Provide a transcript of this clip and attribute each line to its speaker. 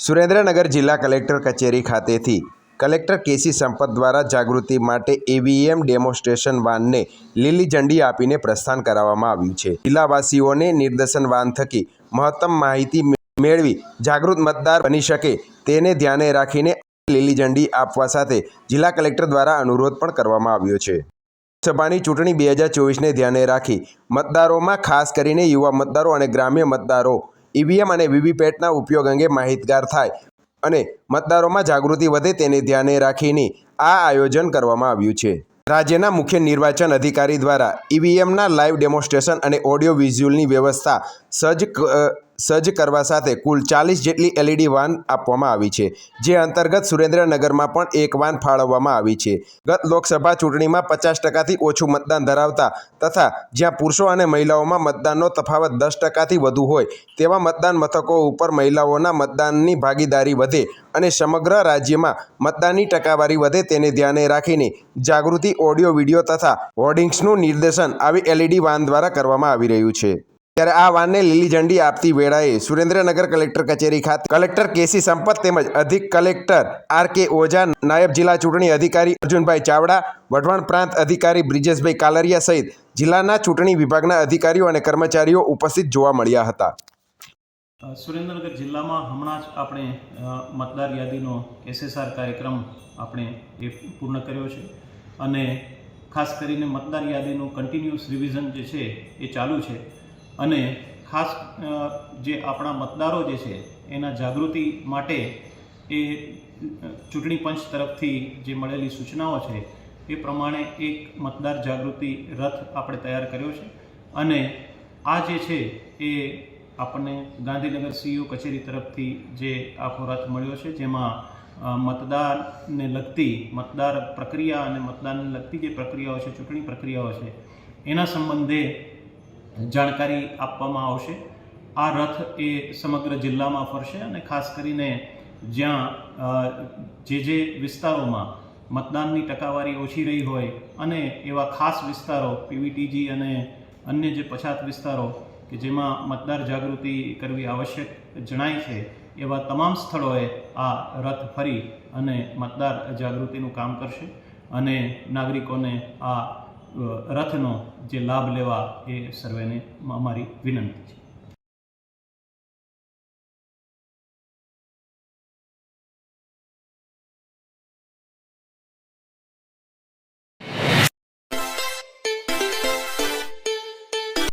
Speaker 1: સુરેન્દ્રનગર જિલ્લા કલેક્ટર કચેરી ખાતેથી કલેક્ટર કેસી સંપત દ્વારા જાગૃતિ માટે ઈવીએમ ડેમોન્સ્ટ્રેશન વાનને લીલી ઝંડી આપીને પ્રસ્થાન કરાવવામાં આવ્યું છે. જિલ્લાવાસીઓને નિર્દેશન વાન થકી મહત્તમ માહિતી મેળવી જાગૃત મતદાર બની શકે તેને ધ્યાને રાખીને લીલી ઝંડી આપવા સાથે જિલ્લા કલેક્ટર દ્વારા અનુરોધ પણ કરવામાં આવ્યો છે. લોકસભાની ચૂંટણી બે હજાર ચોવીસને ધ્યાને રાખી મતદારોમાં ખાસ કરીને યુવા મતદારો અને ગ્રામ્ય મતદારો ઈવીએમ અને વીવીપેટના ઉપયોગ અંગે માહિતગાર થાય અને મતદારોમાં જાગૃતિ વધે તેને ધ્યાને રાખીને આ આયોજન કરવામાં આવ્યું છે. રાજ્યના મુખ્ય નિર્વાચન અધિકારી દ્વારા ઈવીએમના લાઈવ ડેમોન્સ્ટ્રેશન અને ઓડિયો વિઝ્યુઅલની વ્યવસ્થા સજ્જ સજ્જ કરવા સાથે કુલ ચાલીસ જેટલી એલઈડી વાન આપવામાં આવી છે, જે અંતર્ગત સુરેન્દ્રનગરમાં પણ એક વાન ફાળવવામાં આવી છે. ગત લોકસભા ચૂંટણીમાં પચાસ ટકાથી ઓછું મતદાન ધરાવતા તથા જ્યાં પુરુષો અને મહિલાઓમાં મતદાનનો તફાવત દસ ટકાથી વધુ હોય, તેવા મતદાન મથકો ઉપર મહિલાઓના મતદાનની ભાગીદારી વધે અને સમગ્ર રાજ્યમાં મતદાનની ટકાવારી વધે તેને ધ્યાને રાખીને જાગૃતિ ઓડિયો વીડિયો તથા હોર્ડિંગ્સનું નિર્દેશન આવી એલઈડી વાન દ્વારા કરવામાં આવી રહ્યું છે. ત્યારે આ વાનને લીલી ઝંડી આપતી વેળાએ સુરેન્દ્રનગર કલેક્ટર કચેરી ખાતે કલેક્ટર કેસી સંપત તેમજ અધિક કલેક્ટર આર કે ઓઝા, નાયબ જિલ્લા ચૂંટણી અધિકારી અર્જુનભાઈ ચાવડા, વઢવાણ પ્રાંત અધિકારી બ્રિજેશભાઈ કાલરિયા સહિત જિલ્લાના ચૂંટણી વિભાગના અધિકારીઓ અને કર્મચારીઓ ઉપસ્થિત જોવા મળ્યા હતા.
Speaker 2: સુરેન્દ્રનગર જિલ્લામાં હમણાં જ આપણે મતદાર યાદીનો એસએસઆર કાર્યક્રમ આપણે એ પૂર્ણ કર્યો છે અને ખાસ કરીને મતદાર યાદીનું કન્ટિન્યુઅસ રિવિઝન જે છે એ ચાલુ છે. અને ખાસ જે આપણા મતદારો જે છે, એના જાગૃતિ માટે એ ચૂંટણી પંચ તરફથી જે મળેલી સૂચનાઓ છે, એ પ્રમાણે એક મતદાર જાગૃતિ રથ આપણે તૈયાર કર્યો છે. અને આ જે છે, એ આપણને ગાંધીનગર સીઈઓ કચેરી તરફથી જે આખો રથ મળ્યો છે, જેમાં મતદારને લગતી, મતદાર પ્રક્રિયા અને મતદાનને લગતી જે પ્રક્રિયાઓ છે, ચૂંટણી પ્રક્રિયાઓ છે, એના સંબંધે જાણકારી આપવામાં આવશે. આ રથ એ સમગ્ર જિલ્લામાં ફરશે અને ખાસ કરીને જ્યાં જે જે વિસ્તારોમાં મતદાનની ટકાવારી ઓછી રહી હોય અને એવા ખાસ વિસ્તારો, પીવીટીજી અને અન્ય જે પછાત વિસ્તારો કે જેમાં મતદાર જાગૃતિ કરવી આવશ્યક જણાય છે, એવા તમામ સ્થળોએ આ રથ ફરી અને મતદાર જાગૃતિનું કામ કરશે અને નાગરિકોને આ રથનો જે લાભ લેવા એ સર્વેને અમારી વિનંતી છે.